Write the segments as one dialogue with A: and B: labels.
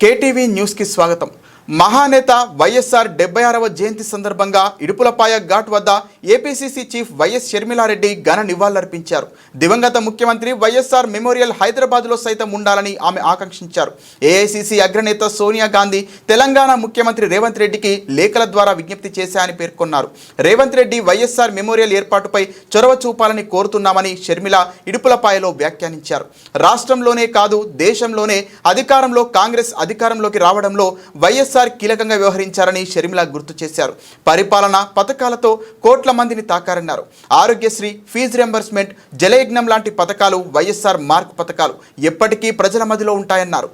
A: KTV న్యూస్కి స్వాగతం మహానేత వైఎస్ఆర్ డెబ్బై ఆరవ జయంతి సందర్భంగా ఇడుపులపాయ ఘాట్ వద్ద ఏపీసీసీ చీఫ్ వైఎస్ షర్మిలారెడ్డి ఘన నివాళులర్పించారు. దివంగత ముఖ్యమంత్రి వైఎస్ఆర్ మెమోరియల్ హైదరాబాద్లో సైతం ఉండాలని ఆమె ఆకాంక్షించారు. ఏఐసీసీ అగ్రనేత సోనియా గాంధీ తెలంగాణ ముఖ్యమంత్రి రేవంత్ రెడ్డికి లేఖల ద్వారా విజ్ఞప్తి చేశాయని పేర్కొన్నారు. రేవంత్ రెడ్డి వైఎస్ఆర్ మెమోరియల్ ఏర్పాటుపై చొరవ చూపాలని కోరుతున్నామని షర్మిల ఇడుపులపాయలో వ్యాఖ్యానించారు. రాష్ట్రంలోనే కాదు దేశంలోనే అధికారంలో కాంగ్రెస్ అధికారంలోకి రావడంలో వైఎస్ వైఎస్ఆర్ కీలకంగా వ్యవహరించారని షర్మిల గుర్తు చేశారు. పరిపాలన పథకాలతో కోట్ల మందిని తాకారన్నారు. ఆరోగ్యశ్రీ ఫీజు రెంబర్స్మెంట్ జలయజ్ఞం లాంటి పథకాలు వైఎస్ఆర్ మార్క్ పథకాలు ఎప్పటికీ ప్రజల మధ్యలో ఉంటాయన్నారు.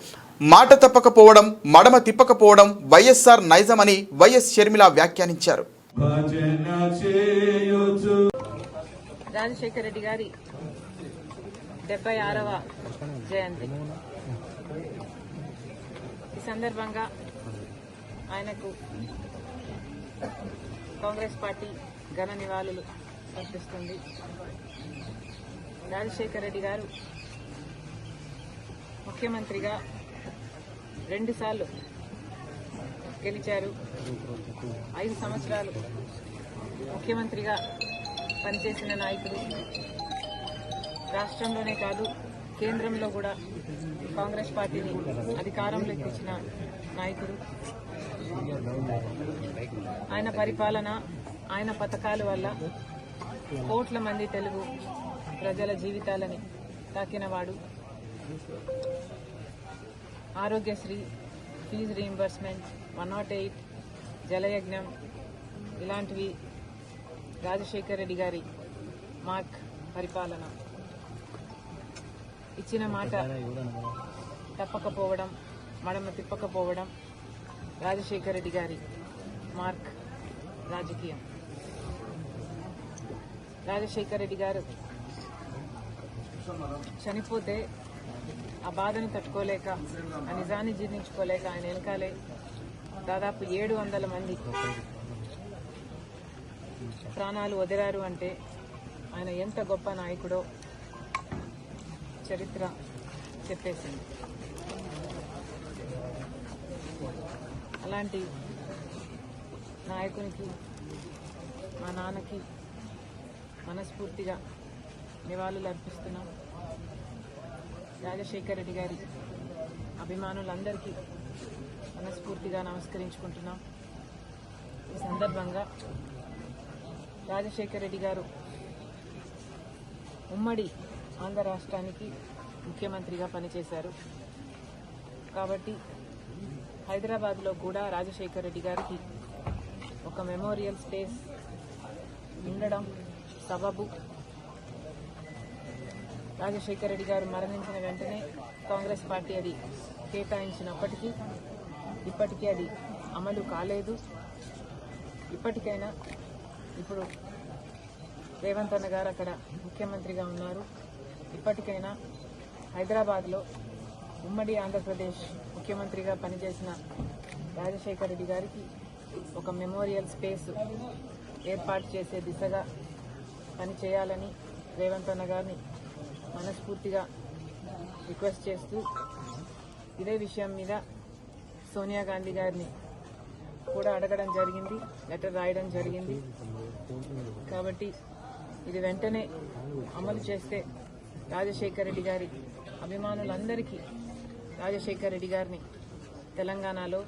A: మాట తప్పకపోవడం మడమ తిప్పకపోవడం వైఎస్ఆర్ నైజమని వైఎస్ షర్మిల వ్యాఖ్యానించారు.
B: రాజశేఖర రెడ్డి గారి డెబ్బై ఆరవ జయంతి. ఈ సందర్భంగా ఆయనకు కాంగ్రెస్ పార్టీ ఘన నివాళులు అర్పిస్తుంది. రాజశేఖర రెడ్డి గారు ముఖ్యమంత్రిగా రెండుసార్లు గెలిచారు. ఐదు సంవత్సరాలు ముఖ్యమంత్రిగా పనిచేసిన నాయకుడు రాష్ట్రంలోనే కాదు కేంద్రంలో కూడా కాంగ్రెస్ పార్టీని అధికారంలోకి తెచ్చిన నాయకుడు. ఆయన పరిపాలన ఆయన పథకాల వల్ల కోట్ల మంది తెలుగు ప్రజల జీవితాలని తాకినవాడు Aarogyasri fee reimbursement one nought eight Jalayagnam ఇలాంటివి రాజశేఖర్ రెడ్డి గారి మార్క్ పరిపాలన. ఇచ్చిన మాట తప్పకపోవడం మడమ తిప్పకపోవడం రాజశేఖర్ రెడ్డి గారి మార్క్ రాజకీయం. రాజశేఖర్ రెడ్డి గారు చనిపోతే ఆ బాధను తట్టుకోలేక ఆ నిజాన్ని జీర్ణించుకోలేక ఆయన వెనకాలే దాదాపు ఏడు వందల మంది ప్రాణాలు వదిలారు అంటే ఆయన ఎంత గొప్ప నాయకుడో చరిత్ర చెప్పేసింది అలాంటి నాయకునికి మా నాన్నకి మనస్ఫూర్తిగా నివాళులు అర్పిస్తున్నాం. రాజశేఖర్ రెడ్డి గారి అభిమానులందరికీ మనస్ఫూర్తిగా నమస్కరించుకుంటున్నాం. ఈ సందర్భంగా రాజశేఖర్ రెడ్డి గారు ఉమ్మడి ఆంధ్ర రాష్ట్రానికి ముఖ్యమంత్రిగా పనిచేశారు. కాబట్టి హైదరాబాద్లో కూడా రాజశేఖర్ రెడ్డి గారికి ఒక మెమోరియల్ స్పేస్ ఉండడం సబబు. రాజశేఖర్ రెడ్డి గారు మరణించిన వెంటనే కాంగ్రెస్ పార్టీ అది కేటాయించినప్పటికీ ఇప్పటికీ అది అమలు కాలేదు. ఇప్పటికైనా ఇప్పుడు రేవంత్ అన్న గారు అక్కడ ముఖ్యమంత్రిగా ఉన్నారు. ఇప్పటికైనా హైదరాబాద్లో ఉమ్మడి ఆంధ్రప్రదేశ్ ముఖ్యమంత్రిగా పనిచేసిన రాజశేఖర రెడ్డి గారికి ఒక మెమోరియల్ స్పేస్ ఏర్పాటు చేసే దిశగా పనిచేయాలని రేవంత్ అన్న గారిని మనస్ఫూర్తిగా రిక్వెస్ట్ చేస్తూ ఇదే విషయం మీద సోనియా గాంధీ గారిని కూడా అడగడం జరిగింది లెటర్ రాయడం జరిగింది. కాబట్టి ఇది వెంటనే అమలు చేస్తే రాజశేఖర రెడ్డి గారి అభిమానులందరికీ రాజశేఖర రెడ్డి గారిని తెలంగాణలో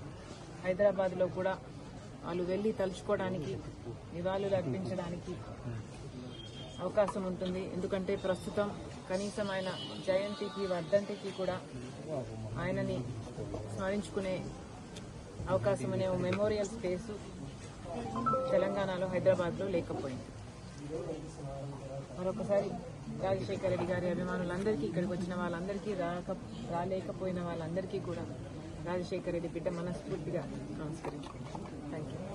B: హైదరాబాద్లో కూడా వాళ్ళు వెళ్ళి తలుచుకోవడానికి నివాళులు అర్పించడానికి అవకాశం ఉంటుంది. ఎందుకంటే ప్రస్తుతం కనీసం ఆయన జయంతికి వర్ధంతికి కూడా ఆయనని స్మరించుకునే అవకాశం అనే మెమోరియల్ స్పేసు తెలంగాణలో హైదరాబాద్లో లేకపోయింది. మరొకసారి రాజశేఖర రెడ్డి గారి అభిమానులందరికీ ఇక్కడికి వచ్చిన వాళ్ళందరికీ రాక రాలేకపోయిన వాళ్ళందరికీ కూడా రాజశేఖర రెడ్డి బిడ్డ మనస్ఫూర్తిగా నమస్కరించుకుంటాం థ్యాంక్ యూ